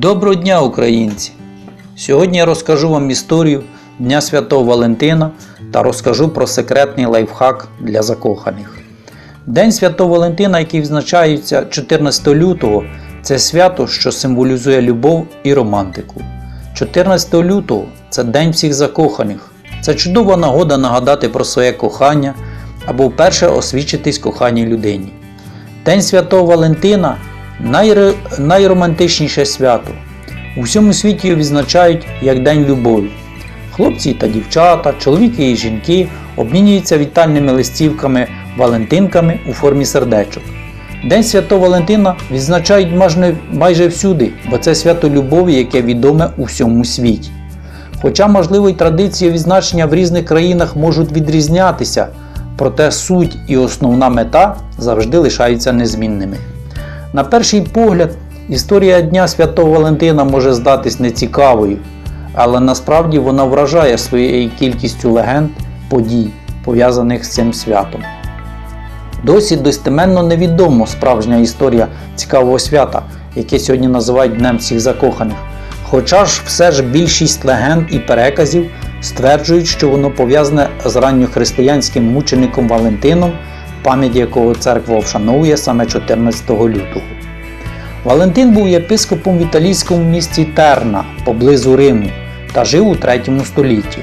Доброго дня, українці! Сьогодні я розкажу вам історію Дня Святого Валентина та розкажу про секретний лайфхак для закоханих. День Святого Валентина, який відзначається 14 лютого, це свято, що символізує любов і романтику. 14 лютого це День всіх закоханих. Це чудова нагода нагадати про своє кохання або вперше освічитись коханій людині. День Святого Валентина найре- найромантичніше свято. У всьому світі відзначають як День любові. Хлопці та дівчата, чоловіки і жінки обмінюються вітальними листівками, валентинками у формі сердечок. День Святого Валентина відзначають майже всюди, бо це свято любові, яке відоме у всьому світі. Хоча, можливо, й традиції відзначення в різних країнах можуть відрізнятися, проте суть і основна мета завжди лишаються незмінними. На перший погляд, історія Дня Святого Валентина може здатись нецікавою, але насправді вона вражає своєю кількістю легенд, подій, пов'язаних з цим святом. Досі достеменно невідомо справжня історія цікавого свята, яке сьогодні називають Днем всіх закоханих. Хоча ж все ж більшість легенд і переказів стверджують, що воно пов'язане з ранньохристиянським мучеником Валентином, пам'ять якого церква вшановує саме 14 лютого. Валентин був єпископом в італійському місті Терна поблизу Риму та жив у 3 столітті.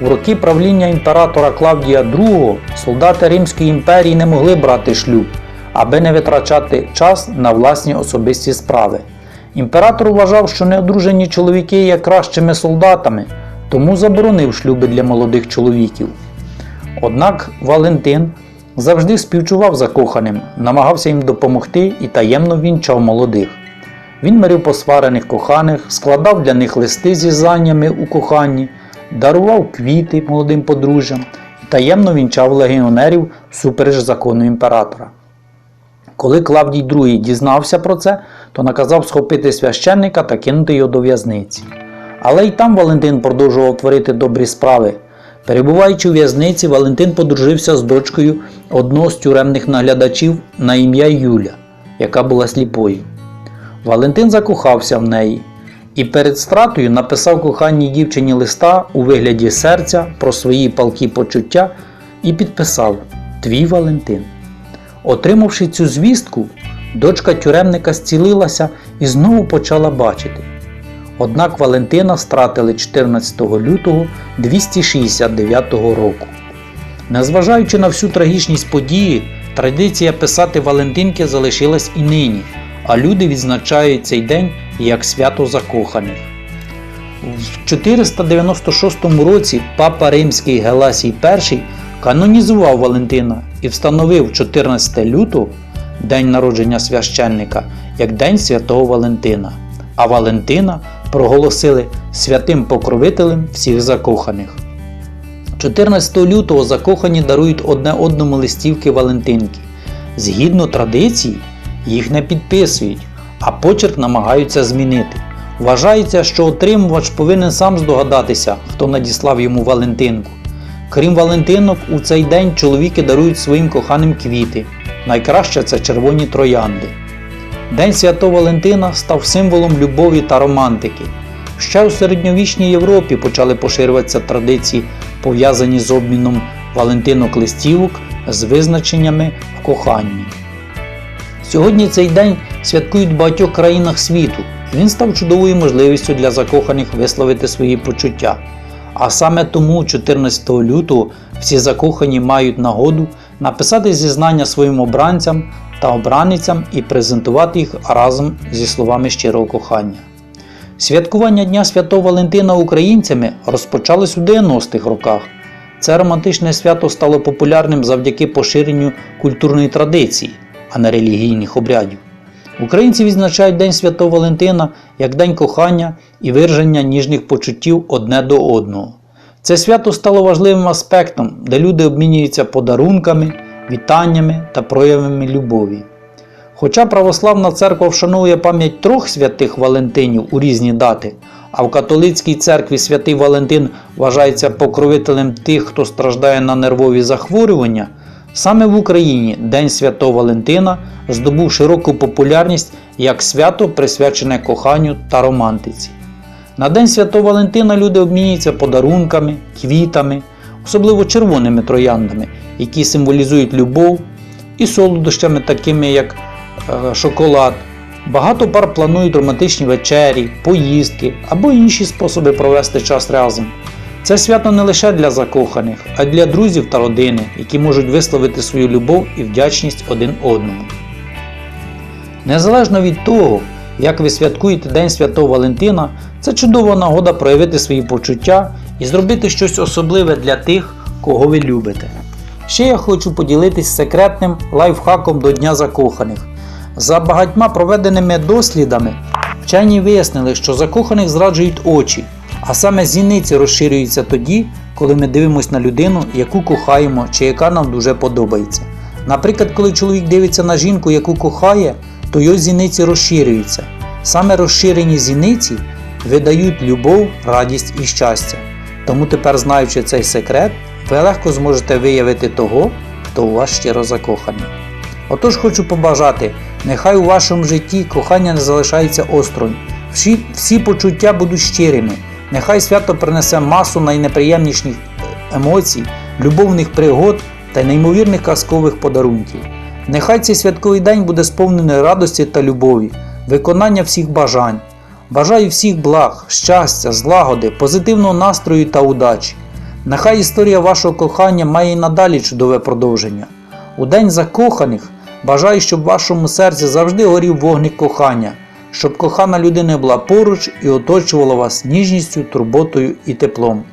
У роки правління імператора Клавдія II солдати Римської імперії не могли брати шлюб, аби не витрачати час на власні особисті справи. Імператор вважав, що неодружені чоловіки є кращими солдатами, тому заборонив шлюби для молодих чоловіків. Однак Валентин завжди співчував закоханим, намагався їм допомогти і таємно вінчав молодих. Він мирив посварених коханих, складав для них листи зі знаннями у коханні, дарував квіти молодим подружжям і таємно вінчав легіонерів всупереч закону імператора. Коли Клавдій II дізнався про це, то наказав схопити священника та кинути його до в'язниці. Але й там Валентин продовжував творити добрі справи. Перебуваючи у в'язниці, Валентин подружився з дочкою одного з тюремних наглядачів на ім'я Юля, яка була сліпою. Валентин закохався в неї і перед стратою написав коханій дівчині листа у вигляді серця про свої палкі почуття і підписав Твій Валентин. Отримавши цю звістку, дочка тюремника зцілилася і знову почала бачити. Однак Валентина стратили 14 лютого 269 року. Незважаючи на всю трагічність події, традиція писати Валентинки залишилась і нині, а люди відзначають цей день як свято закоханих. В 496 році папа Римський Геласій І канонізував Валентина і встановив 14 лютого, день народження священника, як День Святого Валентина, а Валентина проголосили святим покровителем всіх закоханих. 14 лютого закохані дарують одне одному листівки Валентинки. Згідно традиції, їх не підписують, а почерк намагаються змінити. Вважається, що отримувач повинен сам здогадатися, хто надіслав йому Валентинку. Крім Валентинок, у цей день чоловіки дарують своїм коханим квіти. Найкраще це червоні троянди. День Святого Валентина став символом любові та романтики. Ще у середньовічній Європі почали поширюватися традиції, пов'язані з обміном Валентинок листівок з визначеннями в коханні. Сьогодні цей день святкують в багатьох країнах світу. Він став чудовою можливістю для закоханих висловити свої почуття. А саме тому 14 лютого всі закохані мають нагоду написати зізнання своїм обранцям та обраницям і презентувати їх разом зі словами щирого кохання. Святкування Дня Святого Валентина українцями розпочалось у 90-х роках. Це романтичне свято стало популярним завдяки поширенню культурної традиції, а не релігійних обрядів. Українці відзначають День Святого Валентина як День кохання і вираження ніжних почуттів одне до одного. Це свято стало важливим аспектом, де люди обмінюються подарунками, вітаннями та проявами любові. Хоча православна церква вшановує пам'ять трьох святих Валентинів у різні дати, а в католицькій церкві святий Валентин вважається покровителем тих, хто страждає на нервові захворювання, саме в Україні День Святого Валентина здобув широку популярність як свято присвячене коханню та романтиці. На День Святого Валентина люди обмінюються подарунками, квітами, особливо червоними трояндами, які символізують любов, і солодощами, такими як е, шоколад. Багато пар планують романтичні вечері, поїздки або інші способи провести час разом. Це свято не лише для закоханих, а й для друзів та родини, які можуть висловити свою любов і вдячність один одному. Незалежно від того, як ви святкуєте День Святого Валентина, це чудова нагода проявити свої почуття і зробити щось особливе для тих, кого ви любите. Ще я хочу поділитись секретним лайфхаком до Дня закоханих. За багатьма проведеними дослідами вчені вияснили, що закоханих зраджують очі, а саме зіниці розширюються тоді, коли ми дивимося на людину, яку кохаємо чи яка нам дуже подобається. Наприклад, коли чоловік дивиться на жінку, яку кохає, то його зіниці розширюються. Саме розширені зіниці видають любов, радість і щастя. Тому тепер, знаючи цей секрет, ви легко зможете виявити того, хто у вас щиро закоханий. Отож хочу побажати, нехай у вашому житті кохання не залишається осторонь, всі, всі почуття будуть щирими, нехай свято принесе масу найнеприємніших емоцій, любовних пригод та неймовірних казкових подарунків. Нехай цей святковий день буде сповнений радості та любові, виконання всіх бажань. Бажаю всіх благ, щастя, злагоди, позитивного настрою та удачі. Нехай історія вашого кохання має і надалі чудове продовження. У день закоханих бажаю, щоб в вашому серці завжди горів вогник кохання, щоб кохана людина була поруч і оточувала вас ніжністю, турботою і теплом.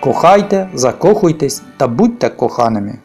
Кохайте, закохуйтесь та будьте коханими.